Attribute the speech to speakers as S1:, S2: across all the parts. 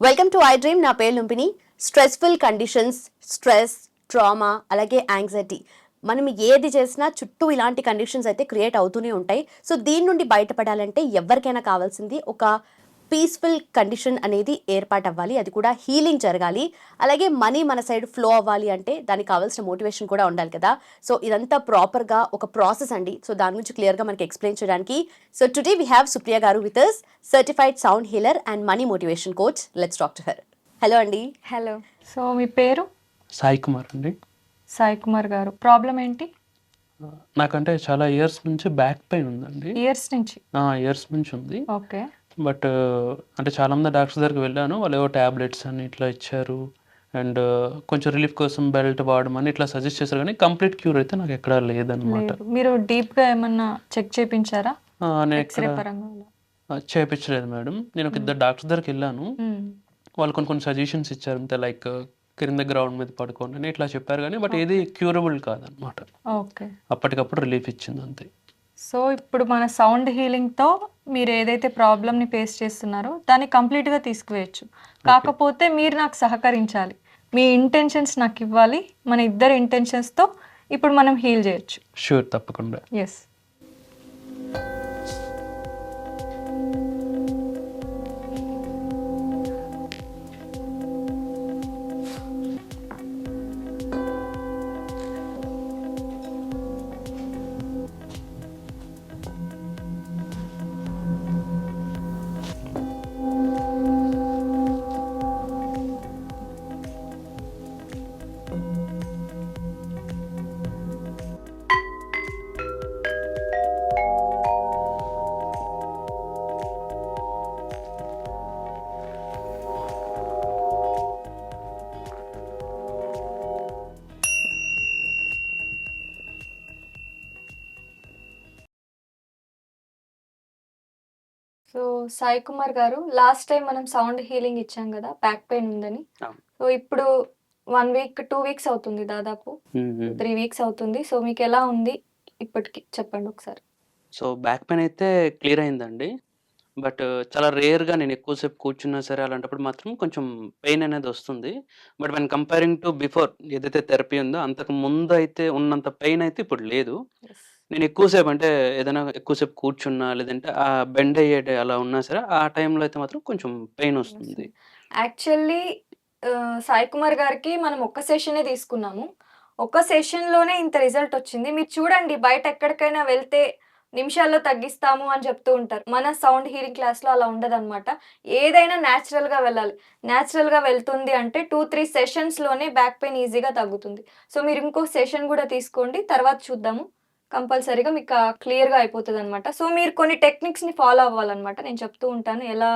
S1: Welcome to I dream నా పేరు Lumpini stressful conditions stress trauma అలాగే యాంగ్జైటీ మనం ఏది చేసినా చుట్టూ ఇలాంటి కండిషన్స్ అయితే క్రియేట్ అవుతూనే ఉంటాయి. సో దీని నుండి బయటపడాలంటే ఎవరికైనా కావాల్సింది ఒక పీస్ఫుల్ కండిషన్ అనేది ఏర్పాటు అవ్వాలి అది కూడా హీలింగ్ జరగాలి. అలాగే మనీ మన సైడ్ ఫ్లో అవ్వాలి అంటే దానికి కావాల్సిన మోటివేషన్ కూడా ఉండాలి కదా. సో ఇదంతా ప్రాపర్గా ఒక ప్రాసెస్ అండి. సో దాని గురించి క్లియర్గా మనకి ఎక్స్ప్లెయిన్ చేయడానికి. So today we have Supriya garu with us certified sound healer and money motivation coach let's talk to her hello అండి.
S2: హలో సో మీ పేరు?
S3: సాయి కుమార్ అండి.
S2: సాయి కుమార్ గారు. ప్రాబ్లం ఏంటి?
S3: నాకంటే చాలా ఇయర్స్ నుంచి బ్యాక్ పెయిన్ ఉందండి.
S2: ఇయర్స్ నుంచి?
S3: ఇయర్స్ నుంచి ఉంది.
S2: ఓకే
S3: బట్ అంటే చాలా మంది డాక్టర్స్ దగ్గరికి వెళ్ళాను. వాళ్ళు ఏవో ట్యాబ్లెట్స్ అని ఇట్లా ఇచ్చారు. అండ్ కొంచెం రిలీఫ్ కోసం బెల్ట్ వాడమని ఇట్లా సజెస్ట్ చేశారు. కానీ కంప్లీట్ క్యూర్ అయితే నాకు ఎక్కడా లేదనమాట
S2: లేదు. మీరు డీప్గా ఏమన్నా చెక్ చేయించారా
S3: చేపించలేదు మేడం. నేను ఒక ఇద్దరు డాక్టర్స్ దగ్గరికి వెళ్ళాను. వాళ్ళు కొన్ని కొన్ని సజెషన్స్ ఇచ్చారు. అంతే లైక్ కింద గ్రౌండ్ మీద పడుకోండి అని ఇట్లా చెప్పారు. కానీ బట్ ఏది క్యూరబుల్ కాదనమాట
S2: ఓకే.
S3: అప్పటికప్పుడు రిలీఫ్ ఇచ్చింది అంతే.
S2: సో ఇప్పుడు మన సౌండ్ హీలింగ్తో మీరు ఏదైతే ప్రాబ్లమ్ని ఫేస్ చేస్తున్నారో దాన్ని కంప్లీట్గా తీసుకువేయచ్చు. కాకపోతే మీరు నాకు సహకరించాలి. మీ ఇంటెన్షన్స్ నాకు ఇవ్వాలి. మన ఇద్దరు ఇంటెన్షన్స్తో ఇప్పుడు మనం హీల్ చేయొచ్చు.
S3: షూర్ తప్పకుండా.
S2: S Sai Kumar garu last time మనం సౌండ్ హీలింగ్ ఇచ్చాం కదా బ్యాక్ పెయిన్ ఉందని. సో ఇప్పుడు వన్ వీక్ టూ వీక్స్ అవుతుంది దాదాపు. త్రీ వీక్స్ అవుతుంది. సో మీకు ఎలా ఉంది? ఇప్పటికి చెప్పండి ఒకసారి.
S3: సో బ్యాక్ పెయిన్ అయితే క్లియర్ అయిందండి. బట్ చాలా రేర్గా నేను ఎక్కువసేపు కూర్చున్నా సరే అలాంటప్పుడు మాత్రం కొంచెం పెయిన్ అనేది వస్తుంది. But when comparing to before ఏదైతే థెరపీ ఉందో అంతకు ముందు అయితే ఉన్నంత పెయిన్ అయితే ఇప్పుడు లేదు. నేను ఎక్కువసేపు అంటే ఏదైనా ఎక్కువసేపు కూర్చున్నా లేదంటే ఆ బెండ్ అయ్యే డే అలా ఉన్నా సరే ఆ టైంలో అయితే మాత్రం కొంచెం పెయిన్ వస్తుంది.
S2: యాక్చువల్లీ సాయి కుమార్ గారికి మనం ఒక్క సెషనే తీసుకున్నాము. ఒక సెషన్లోనే ఇంత రిజల్ట్ వచ్చింది. మీరు చూడండి బయట ఎక్కడికైనా వెళ్తే నిమిషాల్లో తగ్గిస్తాము అని చెప్తూ ఉంటారు. మన సౌండ్ హీరింగ్ క్లాస్లో అలా ఉండదన్నమాట. ఏదైనా న్యాచురల్గా వెళ్ళాలి. న్యాచురల్గా వెళ్తుంది అంటే టూ త్రీ సెషన్స్లోనే బ్యాక్ పెయిన్ ఈజీగా తగ్గుతుంది. సో మీరు ఇంకో సెషన్ కూడా తీసుకోండి. తర్వాత చూద్దాము. కంపల్సరీగా మీకు క్లియర్గా అయిపోతుంది అనమాట సో మీరు కొన్ని టెక్నిక్స్ని ఫాలో అవ్వాలన్నమాట. నేను చెప్తూ ఉంటాను ఎలా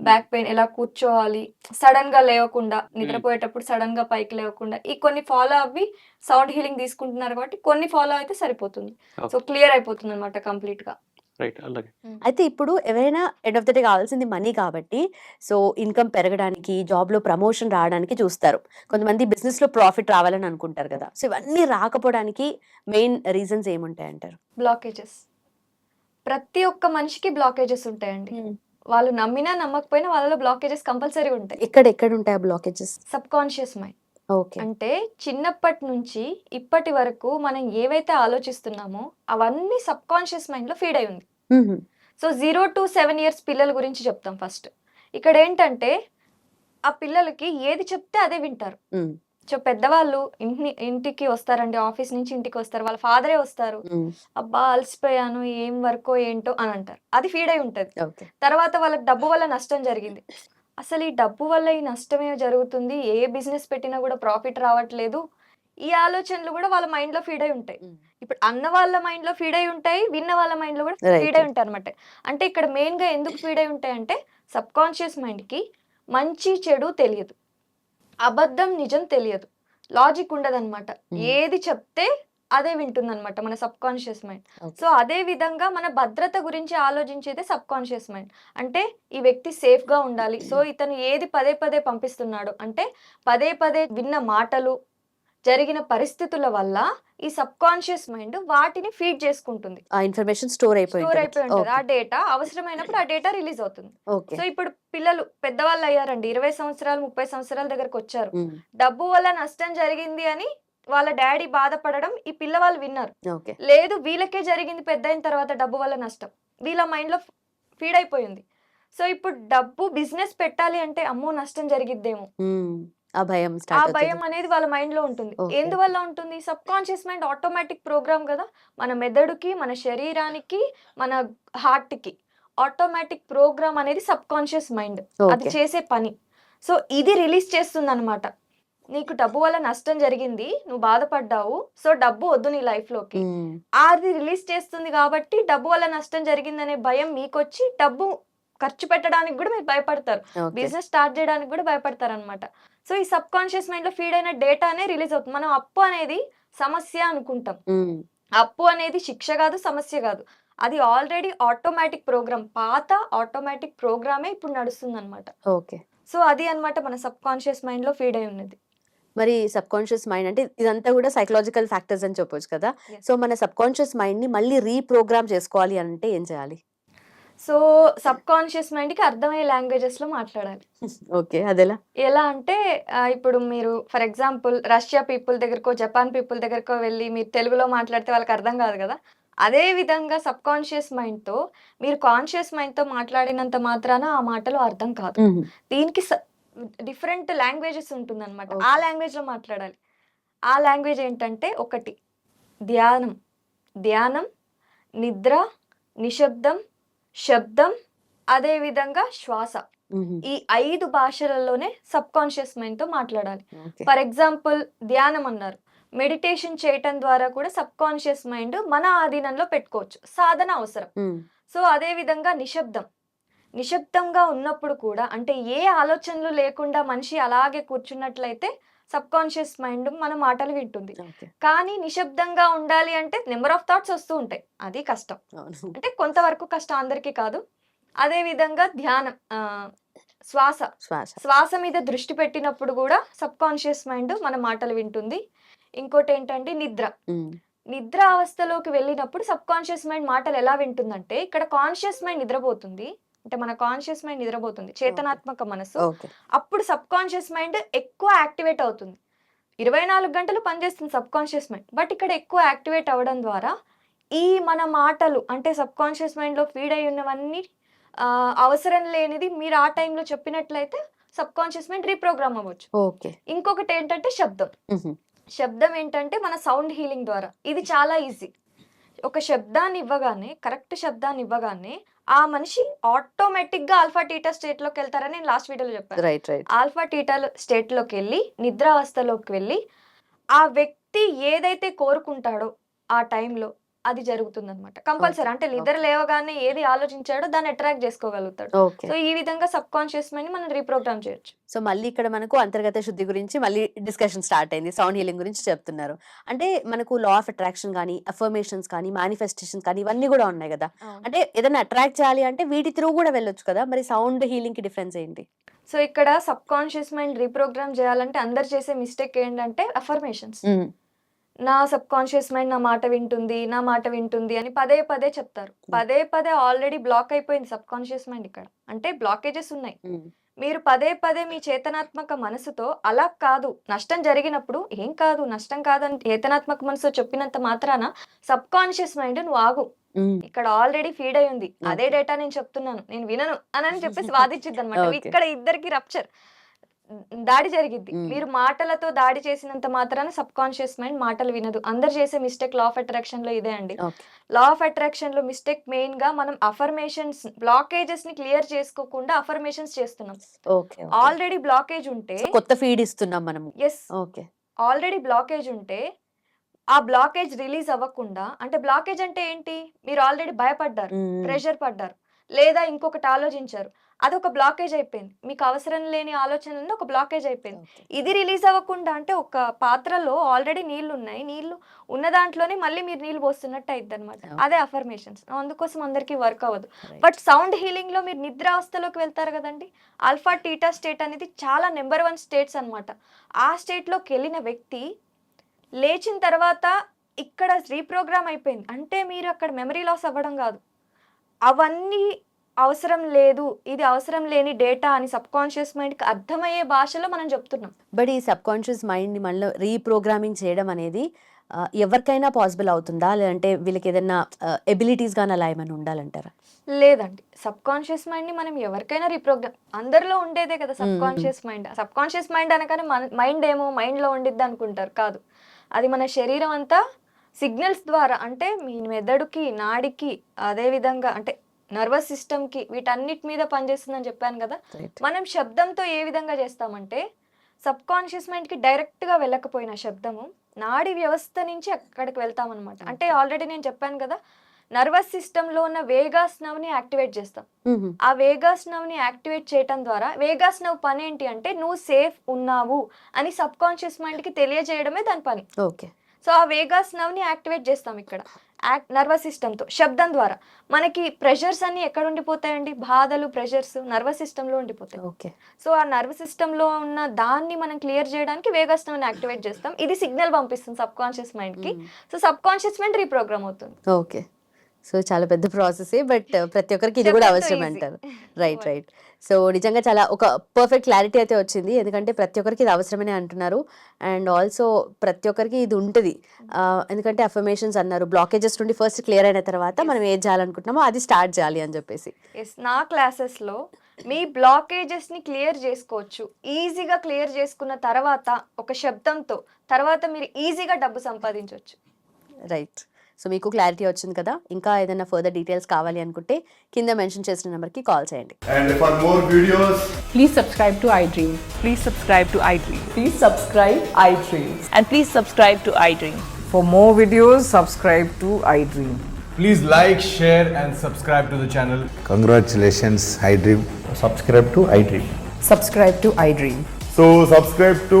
S2: బ్యాక్ పెయిన్ ఎలా కూర్చోవాలి సడన్గా లేవకుండా నిద్రపోయేటప్పుడు సడన్గా పైకి లేవకుండా ఈ కొన్ని ఫాలో అవి సౌండ్ హీలింగ్ తీసుకుంటున్నారు కాబట్టి కొన్ని ఫాలో అయితే సరిపోతుంది. సో క్లియర్ అయిపోతుంది అనమాట కంప్లీట్గా
S3: రైట్. అలాగే.
S1: అయితే ఇప్పుడు ఎవరైనా ఎండ్ ఆఫ్ ద డే కావాల్సింది మనీ కాబట్టి సో ఇన్కమ్ పెరగడానికి జాబ్లో ప్రమోషన్ రావడానికి చూస్తారు. కొంతమంది బిజినెస్లో ప్రాఫిట్ రావాలని అనుకుంటారు కదా! సో ఇవన్నీ రాకపోవడానికి మెయిన్ రీజన్స్ ఏముంటాయి అంటారు?
S2: బ్లాకేజెస్. ప్రతి ఒక్క మనిషికి బ్లాకేజెస్ ఉంటాయండి. వాళ్ళు నమ్మినా నమ్మకపోయినా వాళ్ళలో బ్లాకేజెస్ కంపల్సరీ ఉంటాయి
S1: ఎక్కడ ఎక్కడ ఉంటాయి బ్లాకేజెస్?
S2: Subconscious mind.
S1: ఓకే.
S2: అంటే చిన్నప్పటి నుంచి ఇప్పటి వరకు మనం ఏవైతే ఆలోచిస్తున్నామో అవన్నీ సబ్ కాన్షియస్ మైండ్లో ఫీడ్ అయి ఉంది. So zero to seven years పిల్లల గురించి చెప్తాం ఫస్ట్. ఇక్కడ ఏంటంటే ఆ పిల్లలకి ఏది చెప్తే అదే వింటారు. సో పెద్దవాళ్ళు ఇంటి ఇంటికి వస్తారండి ఆఫీస్ నుంచి ఇంటికి వస్తారు వాళ్ళ ఫాదరే వస్తారు. అబ్బా అలసిపోయాను ఏం వర్కో ఏంటో అని అంటారు. అది ఫీడ్ అయి ఉంటది. తర్వాత వాళ్ళకి డబ్బు వల్ల నష్టం జరిగింది. అసలు ఈ డబ్బు వల్ల ఈ నష్టమే జరుగుతుంది? ఏ బిజినెస్ పెట్టినా కూడా ప్రాఫిట్ రావట్లేదు. ఈ ఆలోచనలు కూడా వాళ్ళ మైండ్లో ఫీడ్ అయి ఉంటాయి. ఇప్పుడు అన్న వాళ్ళ మైండ్లో ఫీడ్ అయి ఉంటాయి విన్న వాళ్ళ మైండ్లో కూడా. ఫీడ్ అయి ఉంటాయి అనమాట అంటే ఇక్కడ మెయిన్గా ఎందుకు ఫీడ్ అయి ఉంటాయి అంటే సబ్ కాన్షియస్ మైండ్కి మంచి చెడు తెలియదు. అబద్ధం నిజం తెలియదు. లాజిక్ ఉండదన్నమాట. ఏది చెప్తే అదే వింటుందన్నమాట మన సబ్ కాన్షియస్ మైండ్. సో అదే విధంగా మన భద్రత గురించి ఆలోచించేదే సబ్ కాన్షియస్ మైండ్. అంటే ఈ వ్యక్తి సేఫ్గా ఉండాలి. సో ఇతను ఏది పదే పదే పంపిస్తున్నాడు అంటే పదే పదే విన్న మాటలు జరిగిన పరిస్థితుల వల్ల ఈ సబ్ కాన్షియస్ మైండ్ వాటిని ఫీడ్ చేసుకుంటుంది.
S1: ఆ ఇన్ఫర్మేషన్ స్టోర్ అయిపోయి
S2: స్టోర్ అయిపోయి ఉంటుంది. ఆ డేటా అవసరమైనప్పుడు ఆ డేటా రిలీజ్ అవుతుంది. సో ఇప్పుడు పిల్లలు పెద్దవాళ్ళు అయ్యారండి. ఇరవై సంవత్సరాలు ముప్పై సంవత్సరాల దగ్గరకు వచ్చారు. డబ్బు వల్ల నష్టం జరిగింది అని వాళ్ళ డాడీ బాధపడడం ఈ పిల్లవాళ్ళు విన్నారు. లేదు వీళ్ళకే జరిగింది పెద్ద అయిన తర్వాత డబ్బు వల్ల నష్టం. వీళ్ళ మైండ్లో ఫీడ్ అయిపోయింది. సో ఇప్పుడు డబ్బు బిజినెస్ పెట్టాలి అంటే అమ్మో నష్టం జరిగిద్దేమో.
S1: ఆ భయం
S2: ఆ భయం అనేది వాళ్ళ మైండ్లో ఉంటుంది. ఎందువల్ల ఉంటుంది? Subconscious mind automatic program కదా. మన మెదడుకి మన శరీరానికి మన హార్ట్కి ఆటోమేటిక్ ప్రోగ్రామ్ అనేది సబ్ కాన్షియస్ మైండ్. అది చేసే పని. సో ఇది రిలీజ్ చేస్తుంది అనమాట నీకు డబ్బు వల్ల నష్టం జరిగింది నువ్వు బాధపడ్డావు సో డబ్బు వద్దు నీ లైఫ్లోకి అది రిలీజ్ చేస్తుంది కాబట్టి డబ్బు వల్ల నష్టం జరిగిందనే భయం మీకొచ్చి డబ్బు ఖర్చు పెట్టడానికి కూడా మీరు భయపడతారు. బిజినెస్ స్టార్ట్ చేయడానికి కూడా భయపడతారు అనమాట సో ఈ సబ్ కాన్షియస్ మైండ్లో ఫీడ్ అయిన డేటానే రిలీజ్ అవుతుంది. మనం అప్పు అనేది సమస్య అనుకుంటాం. అప్పు అనేది శిక్ష కాదు సమస్య కాదు. అది ఆల్రెడీ ఆటోమేటిక్ ప్రోగ్రామ్ పాత ఆటోమేటిక్ ప్రోగ్రామే ఇప్పుడు నడుస్తుంది అనమాట
S1: ఓకే.
S2: సో అది అన్నమాట మన సబ్ కాన్షియస్ మైండ్లో ఫీడ్ అయి ఉన్నది.
S1: మరి సబ్ కాన్షియస్ మైండ్ అంటే ఇదంతా కూడా సైకలాజికల్ ఫ్యాక్టర్స్ అని చెప్పొచ్చు కదా. సో మన సబ్ కాన్షియస్ మైండ్ని మళ్ళీ రీప్రోగ్రామ్ చేసుకోవాలి అంటే ఏం చేయాలి?
S2: సో సబ్ కాన్షియస్ మైండ్కి అర్థమయ్యే లాంగ్వేజెస్లో మాట్లాడాలి.
S1: ఓకే అదెలా?
S2: ఎలా అంటే ఇప్పుడు మీరు ఫర్ ఎగ్జాంపుల్ రష్యా పీపుల్ దగ్గరకో జపాన్ పీపుల్ దగ్గరకో వెళ్ళి మీరు తెలుగులో మాట్లాడితే వాళ్ళకి అర్థం కాదు కదా. అదే విధంగా సబ్ కాన్షియస్ మైండ్తో మీరు కాన్షియస్ మైండ్తో మాట్లాడినంత మాత్రాన ఆ మాటలు అర్థం కాదు. దీనికి డిఫరెంట్ లాంగ్వేజెస్ ఉంటుంది అనమాట ఆ. లాంగ్వేజ్లో మాట్లాడాలి. ఆ లాంగ్వేజ్ ఏంటంటే ఒకటి. ధ్యానం. ధ్యానం నిద్ర నిశ్శబ్దం శబ్దం అదే విధంగా శ్వాస. ఈ ఐదు భాషలలోనే సబ్ కాన్షియస్ మైండ్తో మాట్లాడాలి ఫర్ ఎగ్జాంపుల్ ధ్యానం అన్నారు. మెడిటేషన్ చేయటం ద్వారా కూడా సబ్ కాన్షియస్ మైండ్ మన ఆధీనంలో పెట్టుకోవచ్చు. సాధన అవసరం. సో అదే విధంగా నిశ్శబ్దం. నిశ్శబ్దంగా ఉన్నప్పుడు కూడా అంటే ఏ ఆలోచనలు లేకుండా మనిషి అలాగే కూర్చున్నట్లయితే సబ్ కాన్షియస్ మైండ్ మన మాటలు వింటుంది. కానీ నిశ్శబ్దంగా ఉండాలి అంటే నెంబర్ ఆఫ్ థాట్స్ వస్తూ ఉంటాయి. అది కష్టం. అంటే కొంతవరకు కష్టం అందరికీ కాదు. అదే విధంగా ధ్యానం శ్వాస.
S1: శ్వాస.
S2: శ్వాస మీద దృష్టి పెట్టినప్పుడు కూడా సబ్ కాన్షియస్ మైండ్ మన మాటలు వింటుంది. ఇంకోటి ఏంటంటే నిద్ర. నిద్ర అవస్థలోకి వెళ్ళినప్పుడు సబ్ కాన్షియస్ మైండ్ మాటలు ఎలా వింటుందంటే ఇక్కడ కాన్షియస్ మైండ్ నిద్రపోతుంది. అంటే మన కాన్షియస్ మైండ్ నిద్రపోతుంది. చేతనాత్మక మనసు అప్పుడు సబ్ కాన్షియస్ మైండ్ ఎక్కువ యాక్టివేట్ అవుతుంది. ఇరవై నాలుగు గంటలు పనిచేస్తుంది సబ్ కాన్షియస్ మైండ్ బట్ ఇక్కడ ఎక్కువ యాక్టివేట్ అవ్వడం ద్వారా ఈ మన మాటలు అంటే సబ్ కాన్షియస్ మైండ్లో ఫీడ్ అయి ఉన్నవన్నీ ఆ, అవసరం లేనిది మీరు ఆ టైంలో చెప్పినట్లయితే సబ్ కాన్షియస్ మైండ్ రీప్రోగ్రామ్ అవ్వచ్చు.
S1: ఓకే.
S2: ఇంకొకటి ఏంటంటే శబ్దం. శబ్దం ఏంటంటే మన సౌండ్ హీలింగ్ ద్వారా. ఇది చాలా ఈజీ ఒక శబ్దాన్ని ఇవ్వగానే కరెక్ట్ శబ్దాన్ని ఇవ్వగానే ఆ మనిషి ఆటోమేటిక్గా ఆల్ఫా టీటా స్టేట్లోకి వెళ్తారని నేను లాస్ట్ వీడియోలో చెప్పాను.
S1: రైట్ రైట్
S2: ఆల్ఫా టీటా స్టేట్లోకి వెళ్ళి నిద్రావస్థలోకి వెళ్ళి ఆ వ్యక్తి ఏదైతే కోరుకుంటాడో ఆ టైంలో అది జరుగుతుంది అనమాట కంపల్సరీ అంటే నిద్ర లేవగానే ఏది ఆలోచించాడో దాన్ని అట్రాక్ట్ చేసుకోగలుగుతాడు. సో ఈ విధంగా సబ్ కాన్షియస్ మైండ్ మనం రీప్రోగ్రామ్ చేయొచ్చు.
S1: సో మళ్ళీ ఇక్కడ మనకు అంతర్గత శుద్ధి గురించి మళ్ళీ డిస్కషన్ స్టార్ట్ అయింది. సౌండ్ హీలింగ్ గురించి చెప్తున్నారు. అంటే మనకు లా ఆఫ్ అట్రాక్షన్ కానీ అఫర్మేషన్స్ కానీ మేనిఫెస్టేషన్ కానీ ఇవన్నీ కూడా ఉన్నాయి కదా. అంటే ఏదైనా అట్రాక్ట్ చేయాలి అంటే వీటి త్రూ కూడా వెళ్ళొచ్చు కదా. మరి సౌండ్ హీలింగ్కి డిఫరెన్స్ ఏంటి?
S2: సో ఇక్కడ సబ్ కాన్షియస్ మైండ్ రీప్రోగ్రామ్ చేయాలంటే అందరు చేసే మిస్టేక్ ఏంటంటే అఫర్మేషన్స్ నా సబ్ కాన్షియస్ మైండ్ నా మాట వింటుంది నా మాట వింటుంది అని పదే పదే చెప్తారు. పదే పదే ఆల్రెడీ బ్లాక్ అయిపోయింది సబ్ కాన్షియస్ మైండ్ ఇక్కడ. అంటే బ్లాకేజెస్ ఉన్నాయి. మీరు పదే పదే మీ చేతనాత్మక మనసుతో అలా కాదు. నష్టం జరిగినప్పుడు ఏం కాదు నష్టం కాదని చేతనాత్మక మనసుతో చెప్పినంత మాత్రాన సబ్ కాన్షియస్ మైండ్ నువ్వు ఆగు ఇక్కడ ఆల్రెడీ ఫీడ్ అయి ఉంది అదే. డేటా నేను చెప్తున్నాను. నేను వినను అని అని చెప్పేసి వాదించిద్ది అనమాట. ఇక్కడ ఇద్దరికి రప్చర్. దాడి జరిగిద్ది.
S1: Mm.
S2: మీరు మాటలతో దాడి చేసినంత మాత్రాన సబ్ కాన్షియస్ మైండ్ మాటలు వినదు. అందరు చేసే మిస్టేక్ లా ఆఫ్ అట్రాక్షన్లో ఇదే అండి. లా ఆఫ్ అట్రాక్షన్లో మిస్టేక్ మెయిన్గా మనం అఫర్మేషన్స్ బ్లాకేజెస్ని క్లియర్ చేసుకోకుండా అఫర్మేషన్స్ చేస్తున్నాం. ఆల్రెడీ బ్లాకేజ్ ఉంటే
S1: కొత్త ఫీడ్ ఇస్తున్నాం మనము
S2: ఎస్
S1: ఓకే.
S2: ఆల్రెడీ బ్లాకేజ్ ఉంటే ఆ బ్లాకేజ్ రిలీజ్ అవ్వకుండా అంటే బ్లాకేజ్ అంటే ఏంటి? మీరు ఆల్రెడీ భయపడ్డారు ప్రెషర్ పడ్డారు లేదా ఇంకొకటి ఆలోచించారు. అదొక బ్లాకేజ్ అయిపోయింది. మీకు అవసరం లేని ఆలోచనలు ఒక బ్లాకేజ్ అయిపోయింది. ఇది రిలీజ్ అవ్వకుండా అంటే ఒక పాత్రలో ఆల్రెడీ నీళ్ళు ఉన్నాయి. నీళ్ళు ఉన్న దాంట్లోనే మళ్ళీ మీరు నీళ్ళు పోస్తున్నట్టు అయింది అనమాట. అదే అఫర్మేషన్స్ అందుకోసం అందరికీ వర్క్ అవ్వదు. బట్ సౌండ్ హీలింగ్లో మీరు నిద్రావస్థలోకి వెళ్తారు కదండి. ఆల్ఫా టీటా స్టేట్ అనేది చాలా నెంబర్ వన్ స్టేట్స్ అన్నమాట. ఆ స్టేట్లోకి వెళ్ళిన వ్యక్తి లేచిన తర్వాత ఇక్కడ రీప్రోగ్రామ్ అయిపోయింది. అంటే మీరు అక్కడ మెమరీ లాస్ అవ్వడం కాదు. అవన్నీ అవసరం లేదు ఇది అవసరం లేని డేటా అని సబ్ కాన్షియస్ మైండ్కి అర్థమయ్యే భాషలో మనం చెప్తున్నాం.
S1: బట్ ఈ సబ్ కాన్షియస్ మైండ్ని మళ్ళీ రీప్రోగ్రామింగ్ చేయడం అనేది ఎవరికైనా పాసిబుల్ అవుతుందా? లేదంటే వీళ్ళకి ఏదైనా ఎబిలిటీస్ కానీ అలా ఏమైనా ఉండాలంటారా?
S2: లేదండి. సబ్ కాన్షియస్ మైండ్ని మనం ఎవరికైనా రీప్రోగ్రామ్ అందరిలో ఉండేదే కదా subconscious mind subconscious mind అనగానే మన మైండ్ ఏమో మైండ్లో ఉండిద్ది అనుకుంటారు కాదు. అది మన శరీరం అంతా సిగ్నల్స్ ద్వారా అంటే మీ మెదడుకి నాడికి అదే విధంగా అంటే నర్వస్ సిస్టమ్కి వీటన్నిటి మీద పనిచేస్తుందని చెప్పాను కదా. మనం శబ్దంతో ఏ విధంగా చేస్తామంటే సబ్ కాన్షియస్ మైండ్కి డైరెక్ట్గా వెళ్ళకపోయిన శబ్దము నాడి వ్యవస్థ నుంచి అక్కడికి వెళ్తామన్నమాట. అంటే ఆల్రెడీ నేను చెప్పాను కదా నర్వస్ సిస్టంలో ఉన్న వేగాస్ నవ్ని యాక్టివేట్ చేస్తాం. ఆ వేగాస్ నవ్ని యాక్టివేట్ చేయటం ద్వారా వేగాస్ నవ్ పని ఏంటి అంటే నువ్వు సేఫ్ ఉన్నావు అని సబ్ కాన్షియస్ మైండ్కి తెలియజేయడమే దాని పని.
S1: ఓకే
S2: సో ఆ వేగాస్ నవ్ని యాక్టివేట్ చేస్తాం ఇక్కడ. యాక్ట్ నర్వస్ సిస్టమ్తో శబ్దం ద్వారా. మనకి ప్రెషర్స్ అన్ని ఎక్కడ ఉండిపోతాయండి? బాధలు ప్రెషర్స్ నర్వస్ సిస్టంలో ఉండిపోతాయి.
S1: ఓకే.
S2: సో ఆ నర్వస్ సిస్టంలో ఉన్న దాన్ని మనం క్లియర్ చేయడానికి వేగాస్ నవ్ని యాక్టివేట్ చేస్తాం. ఇది సిగ్నల్ పంపిస్తుంది సబ్ కాన్షియస్ మైండ్కి so subconscious mind reprogram అవుతుంది.
S1: ఓకే. సో చాలా పెద్ద ప్రాసెసే బట్ ప్రతి ఒక్కరికి ఇది కూడా అవసరం. అంటారు. రైట్ రైట్ సో నిజంగా చాలా ఒక పర్ఫెక్ట్ క్లారిటీ అయితే వచ్చింది. ఎందుకంటే ప్రతి ఒక్కరికి ఇది అవసరమనే అంటున్నారు. అండ్ ఆల్సో ప్రతి ఒక్కరికి ఇది ఉంటుంది. ఆ, ఎందుకంటే అఫర్మేషన్స్ అన్నారు బ్లాకేజెస్ నుండి ఫస్ట్ క్లియర్ అయిన తర్వాత మనం ఏం చేయాలనుకుంటున్నామో అది స్టార్ట్ చేయాలి అని చెప్పేసి.
S2: నా క్లాసెస్లో మీ బ్లాకేజెస్ని క్లియర్ చేసుకోవచ్చు. ఈజీగా క్లియర్ చేసుకున్న తర్వాత ఒక శబ్దంతో తర్వాత మీరు ఈజీగా డబ్బు సంపాదించవచ్చు
S1: రైట్ సో మీకు క్లారిటీ వచ్చింది కదా? ఇంకా ఏదైనా ఫర్దర్ డీటెయిల్స్ కావాలి అనుకుంటే కింద మెన్షన్ చేసిన నెంబర్కి కాల్ చేయండి.
S4: And for more videos
S5: please subscribe to I
S6: dream please subscribe to
S5: I dream please
S6: subscribe I dream and please
S5: subscribe to I dream for more
S4: videos subscribe to I dream please like share
S7: and subscribe
S8: to the channel
S5: congratulations I dream
S4: subscribe to I dream subscribe to
S9: I dream so subscribe to